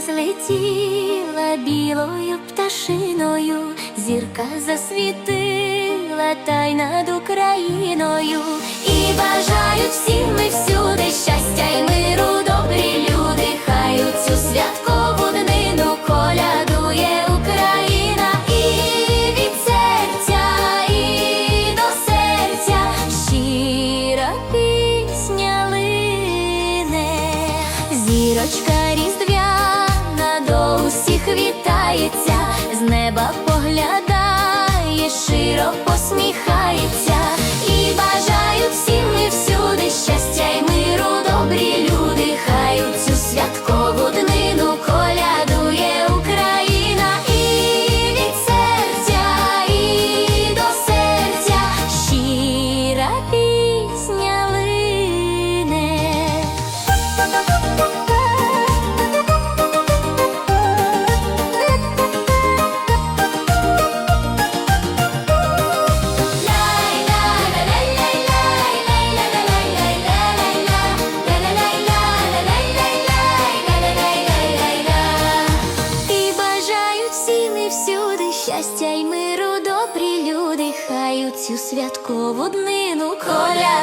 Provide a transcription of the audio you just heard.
злетіла білою пташиною, зірка засвітила та й над Україною, і бажають всім ми всюди щастя й миру, добрі люди, хай у цю святкову днину колядує Україна і від серця, і до серця щира пісня лине, зірочка усіх з неба поглядає, широ посміхається, всюди щастя й миру, добрі люди, хай у цю святкову днину. Україна